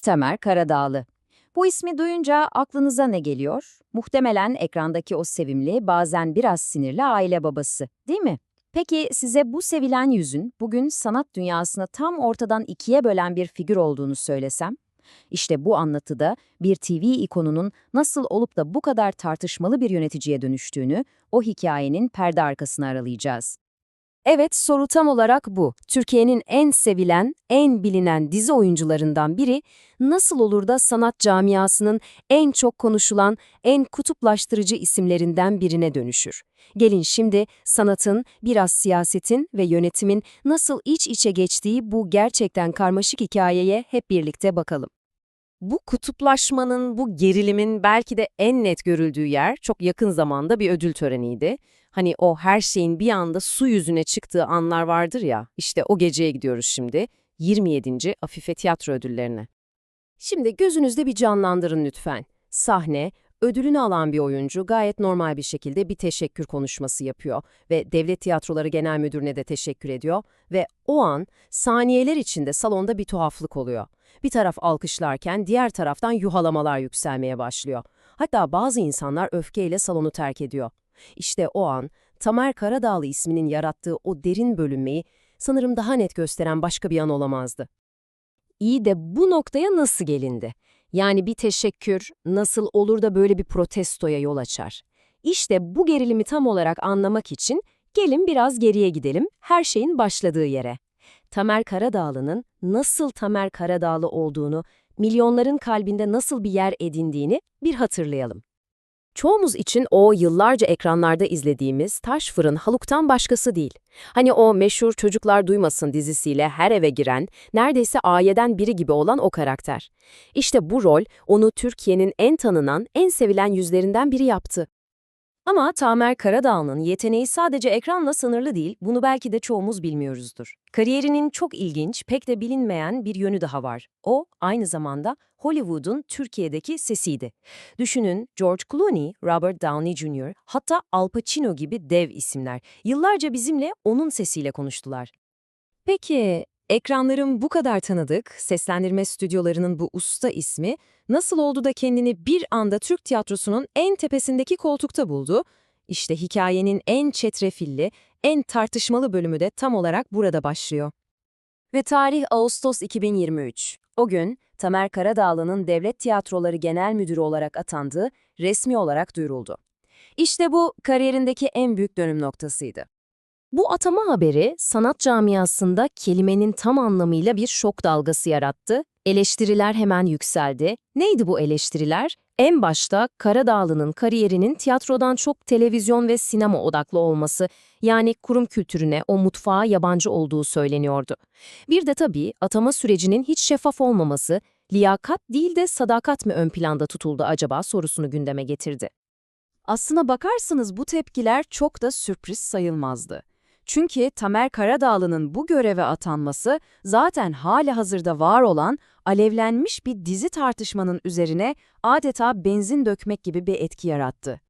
Tamer Karadağlı. Bu ismi duyunca aklınıza ne geliyor? Muhtemelen ekrandaki o sevimli, bazen biraz sinirli aile babası, değil mi? Peki size bu sevilen yüzün bugün sanat dünyasını tam ortadan ikiye bölen bir figür olduğunu söylesem? İşte bu anlatıda bir TV ikonunun nasıl olup da bu kadar tartışmalı bir yöneticiye dönüştüğünü, o hikayenin perde arkasını aralayacağız. Evet, soru tam olarak bu. Türkiye'nin en sevilen, en bilinen dizi oyuncularından biri nasıl olur da sanat camiasının en çok konuşulan, en kutuplaştırıcı isimlerinden birine dönüşür? Gelin şimdi sanatın, biraz siyasetin ve yönetimin nasıl iç içe geçtiği bu gerçekten karmaşık hikayeye hep birlikte bakalım. Bu kutuplaşmanın, bu gerilimin belki de en net görüldüğü yer çok yakın zamanda bir ödül töreniydi. Hani o her şeyin bir anda su yüzüne çıktığı anlar vardır ya, işte o geceye gidiyoruz şimdi, 27. Afife Tiyatro Ödülleri'ne. Şimdi gözünüzde bir canlandırın lütfen. Sahne, ödülünü alan bir oyuncu gayet normal bir şekilde bir teşekkür konuşması yapıyor ve Devlet Tiyatroları Genel Müdürü'ne de teşekkür ediyor ve o an saniyeler içinde salonda bir tuhaflık oluyor. Bir taraf alkışlarken diğer taraftan yuhalamalar yükselmeye başlıyor. Hatta bazı insanlar öfkeyle salonu terk ediyor. İşte o an Tamer Karadağlı isminin yarattığı o derin bölünmeyi sanırım daha net gösteren başka bir an olamazdı. İyi de bu noktaya nasıl gelindi? Yani bir teşekkür nasıl olur da böyle bir protestoya yol açar? İşte bu gerilimi tam olarak anlamak için gelin biraz geriye gidelim, her şeyin başladığı yere. Tamer Karadağlı'nın nasıl Tamer Karadağlı olduğunu, milyonların kalbinde nasıl bir yer edindiğini bir hatırlayalım. Çoğumuz için o yıllarca ekranlarda izlediğimiz Taş Fırın Haluk'tan başkası değil. Hani o meşhur Çocuklar Duymasın dizisiyle her eve giren, neredeyse ayeden biri gibi olan o karakter. İşte bu rol onu Türkiye'nin en tanınan, en sevilen yüzlerinden biri yaptı. Ama Tamer Karadağ'ın yeteneği sadece ekranla sınırlı değil, bunu belki de çoğumuz bilmiyoruzdur. Kariyerinin çok ilginç, pek de bilinmeyen bir yönü daha var. O, aynı zamanda Hollywood'un Türkiye'deki sesiydi. Düşünün George Clooney, Robert Downey Jr., hatta Al Pacino gibi dev isimler. Yıllarca bizimle onun sesiyle konuştular. Peki, ekranların bu kadar tanıdık, seslendirme stüdyolarının bu usta ismi nasıl oldu da kendini bir anda Türk tiyatrosunun en tepesindeki koltukta buldu? İşte hikayenin en çetrefilli, en tartışmalı bölümü de tam olarak burada başlıyor. Ve tarih Ağustos 2023. O gün Tamer Karadağlı'nın Devlet Tiyatroları Genel Müdürü olarak atandığı resmi olarak duyuruldu. İşte bu kariyerindeki en büyük dönüm noktasıydı. Bu atama haberi sanat camiasında kelimenin tam anlamıyla bir şok dalgası yarattı. Eleştiriler hemen yükseldi. Neydi bu eleştiriler? En başta Karadağlı'nın kariyerinin tiyatrodan çok televizyon ve sinema odaklı olması, yani kurum kültürüne, o mutfağa yabancı olduğu söyleniyordu. Bir de tabii atama sürecinin hiç şeffaf olmaması, liyakat değil de sadakat mi ön planda tutuldu acaba sorusunu gündeme getirdi. Aslına bakarsanız bu tepkiler çok da sürpriz sayılmazdı. Çünkü Tamer Karadağlı'nın bu göreve atanması zaten hali hazırda var olan alevlenmiş bir dizi tartışmanın üzerine adeta benzin dökmek gibi bir etki yarattı.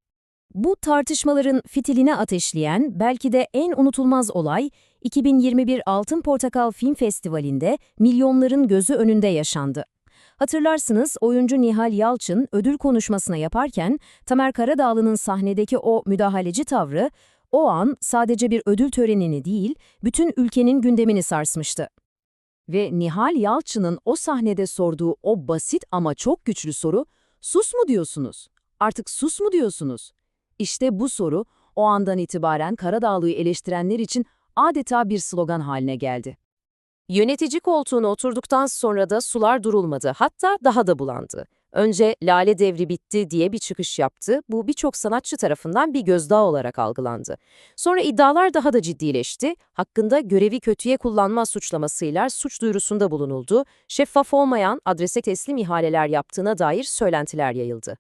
Bu tartışmaların fitilini ateşleyen belki de en unutulmaz olay 2021 Altın Portakal Film Festivali'nde milyonların gözü önünde yaşandı. Hatırlarsınız oyuncu Nihal Yalçın ödül konuşmasına yaparken Tamer Karadağlı'nın sahnedeki o müdahaleci tavrı o an sadece bir ödül törenini değil, bütün ülkenin gündemini sarsmıştı. Ve Nihal Yalçın'ın o sahnede sorduğu o basit ama çok güçlü soru, sus mu diyorsunuz? Artık sus mu diyorsunuz? İşte bu soru o andan itibaren Karadağlı'yı eleştirenler için adeta bir slogan haline geldi. Yönetici koltuğuna oturduktan sonra da sular durulmadı, hatta daha da bulandı. Önce Lale Devri bitti diye bir çıkış yaptı. Bu birçok sanatçı tarafından bir gözdağı olarak algılandı. Sonra iddialar daha da ciddileşti. Hakkında görevi kötüye kullanma suçlamasıyla suç duyurusunda bulunuldu. Şeffaf olmayan adrese teslim ihaleler yaptığına dair söylentiler yayıldı.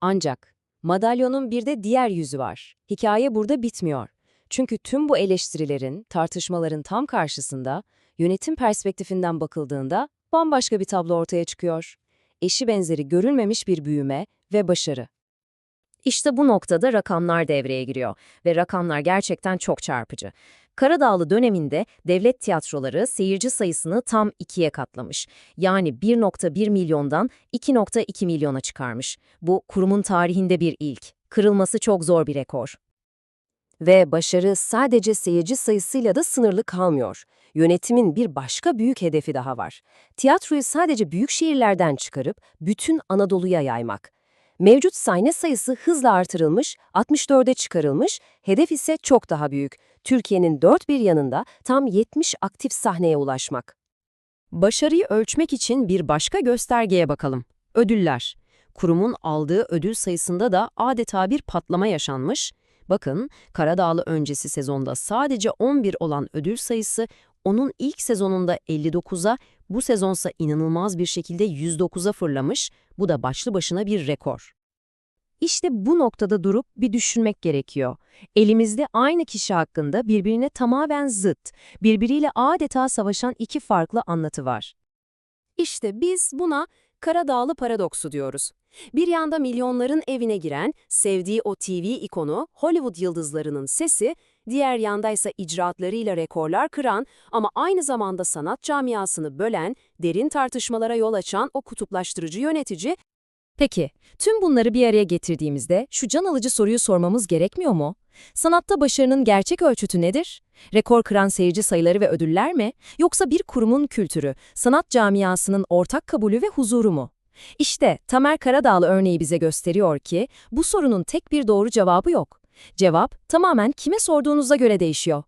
Ancak madalyonun bir de diğer yüzü var. Hikaye burada bitmiyor. Çünkü tüm bu eleştirilerin, tartışmaların tam karşısında yönetim perspektifinden bakıldığında bambaşka bir tablo ortaya çıkıyor eşi benzeri görülmemiş bir büyüme ve başarı. İşte bu noktada rakamlar devreye giriyor ve rakamlar gerçekten çok çarpıcı. Karadağlı döneminde devlet tiyatroları seyirci sayısını tam ikiye katlamış. Yani 1.1 milyondan 2.2 milyona çıkarmış. Bu kurumun tarihinde bir ilk. Kırılması çok zor bir rekor. Ve başarı sadece seyirci sayısıyla da sınırlı kalmıyor. Yönetimin bir başka büyük hedefi daha var. Tiyatroyu sadece büyük şehirlerden çıkarıp bütün Anadolu'ya yaymak. Mevcut sahne sayısı hızla artırılmış, 64'e çıkarılmış, hedef ise çok daha büyük. Türkiye'nin dört bir yanında tam 70 aktif sahneye ulaşmak. Başarıyı ölçmek için bir başka göstergeye bakalım. Ödüller. Kurumun aldığı ödül sayısında da adeta bir patlama yaşanmış. Bakın, Karadağlı öncesi sezonda sadece 11 olan ödül sayısı onun ilk sezonunda 59'a, bu sezonsa inanılmaz bir şekilde 109'a fırlamış. Bu da başlı başına bir rekor. İşte bu noktada durup bir düşünmek gerekiyor. Elimizde aynı kişi hakkında birbirine tamamen zıt, birbiriyle adeta savaşan iki farklı anlatı var. İşte biz buna Karadağlı paradoksu diyoruz. Bir yanda milyonların evine giren, sevdiği o TV ikonu, Hollywood yıldızlarının sesi, diğer yandaysa icraatlarıyla rekorlar kıran ama aynı zamanda sanat camiasını bölen, derin tartışmalara yol açan o kutuplaştırıcı yönetici, Peki, tüm bunları bir araya getirdiğimizde şu can alıcı soruyu sormamız gerekmiyor mu? Sanatta başarının gerçek ölçütü nedir? Rekor kıran seyirci sayıları ve ödüller mi? Yoksa bir kurumun kültürü, sanat camiasının ortak kabulü ve huzuru mu? İşte Tamer Karadağlı örneği bize gösteriyor ki bu sorunun tek bir doğru cevabı yok. Cevap tamamen kime sorduğunuza göre değişiyor.